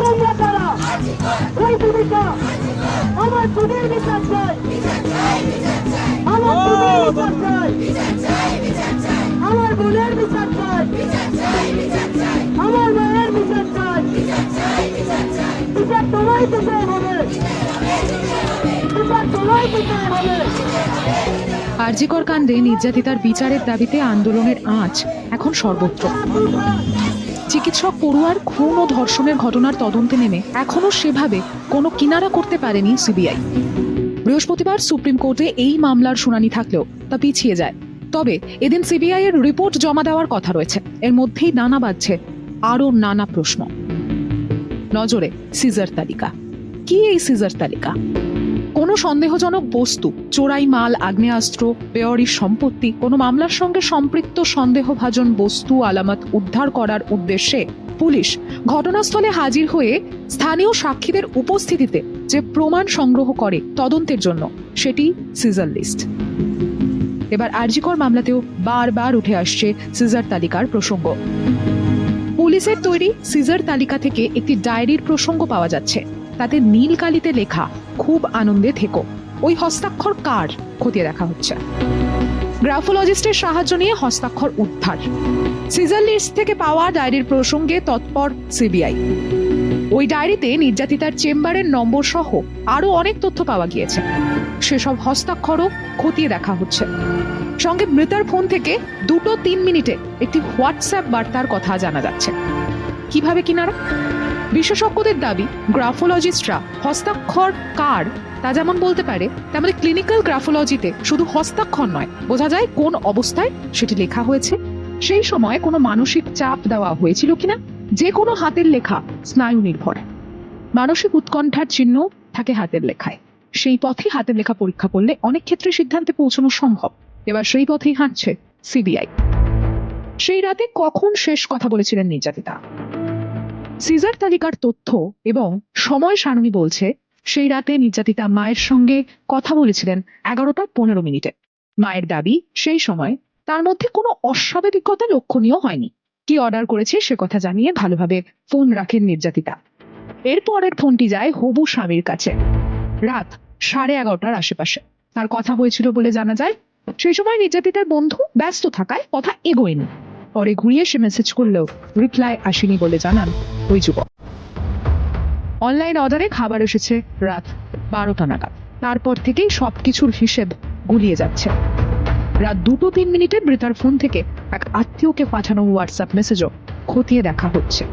তোমরা কারা ওই ভূমিকা আমার বিচার চাই আমার চাই আমার বোনের বিচার চাই আমার মায়ের বিচার চাই বিচার তোমায় তোমায় দিতে হবে আরজিকর কাণ্ডে নির্যাতিতার বিচারের দাবিতে আন্দোলনের আঁচ এখন সর্বত্র। চিকিৎসক পড়ুয়ার খুন ও ধর্ষণের ঘটনার তদন্তে নেমে এখনও সেভাবে কোনো কিনারা করতে পারেনি সিবিআই। বৃহস্পতিবার সুপ্রিম কোর্টে এই মামলার শুনানি থাকলেও তা পিছিয়ে যায়। তবে এদিন সিবিআই এর রিপোর্ট জমা দেওয়ার কথা রয়েছে। এর মধ্যেই নানা বাজছে আরও নানা প্রশ্ন। নজরে সিজার তালিকা। কি এই সিজার তালিকা? কোনো সন্দেহজনক বস্তু, চোরাই মাল, আগ্নেয়াস্ত্র বেওয়ারির সম্পত্তি, কোনো মামলার সঙ্গে সম্পৃক্ত সন্দেহভাজন বস্তু আলামত উদ্ধার করার উদ্দেশ্যে পুলিশ ঘটনাস্থলে হাজির হয়ে স্থানীয় সাক্ষীদের উপস্থিতিতে যে প্রমাণ সংগ্রহ করে তদন্তের জন্য, সেটি সিজার লিস্ট। এবার আরজিকর মামলাতেও বারবার উঠে আসছে সিজার তালিকার প্রসঙ্গ। পুলিশের তৈরি সিজার তালিকা থেকে একটি ডায়েরির প্রসঙ্গ পাওয়া যাচ্ছে। তাতে নীল কালিতে লেখা, খুব আনন্দে থেকো। ওই হস্তাক্ষর কার? খতিয়ে দেখা হচ্ছে। গ্রাফোলজিস্টের সাহায্য নিয়ে হস্তাক্ষর উদ্ধার। সিজার লিস্ট থেকে পাওয়া ডায়েরির প্রসঙ্গে তৎপর সিবিআই। ওই ডায়েরিতে নির্যাতিতার চেম্বারের নম্বর সহ আরও অনেক তথ্য পাওয়া গিয়েছে। সেসব হস্তাক্ষরও খতিয়ে দেখা হচ্ছে। সঙ্গে মৃতার ফোন থেকে দুটো তিন মিনিটে একটি হোয়াটসঅ্যাপ বার্তার কথা জানা যাচ্ছে। কীভাবে কিনারা? বিশেষজ্ঞদের দাবি, গ্রাফোলজিস্টরা হস্তাক্ষর কার, তা যেমন বলতে পারে, তেমনি ক্লিনিক্যাল গ্রাফোলজিতে শুধু হস্তাক্ষর নয়, বোঝা যায় কোন অবস্থায় সেটি লেখা হয়েছে। সেই সময় কোনো মানসিক চাপ দেওয়া হয়েছিল কিনা? যে কোনো হাতের লেখা স্নায়ু নির্ভর মানসিক উৎকণ্ঠার চিহ্ন থাকে হাতের লেখায়। সেই পথে হাতের লেখা পরীক্ষা করলে অনেক ক্ষেত্রে সিদ্ধান্তে পৌঁছানো সম্ভব। এবার সেই পথেই হাঁটছে সিবিআই। সেই রাতে কখন শেষ কথা বলেছিলেন নির্যাতিতা? সিজার তালিকার তথ্য এবং সময় সারণী বলছে, সেই রাতে নির্যাতিতা মায়ের সঙ্গে কথা বলেছিলেন এগারোটা পনেরো মিনিটে। মায়ের দাবি, সেই সময় তার মধ্যে কোনো অস্বাভাবিকতা লক্ষণীয় হয়নি। কি অর্ডার করেছে সে কথা জানিয়ে ভালোভাবে ফোন রাখেন নির্যাতিতা। এরপরের ফোনটি যায় হবু স্বামীর কাছে। রাত সাড়ে এগারোটার আশেপাশে। তার কথা হয়েছিল বলে জানা যায়, সেই সময় নির্যাতিতার বন্ধু ব্যস্ত থাকায় কথা এগোয়নি। পরে ঘুরিয়ে সে মেসেজ করলেও রিপ্লাই আসেনি বলে জানান ওই যুবক। অনলাইন অর্ডারে খাবার এসেছে রাত বারোটা নাগাদ। তারপর থেকেই সব কিছুর হিসেব গুলিয়ে যাচ্ছে। রাত দুটো তিন মিনিটে মৃতার ফোন থেকে এক আত্মীয়কে পাঠানো হোয়াটসঅ্যাপ মেসেজও খতিয়ে দেখা হচ্ছে।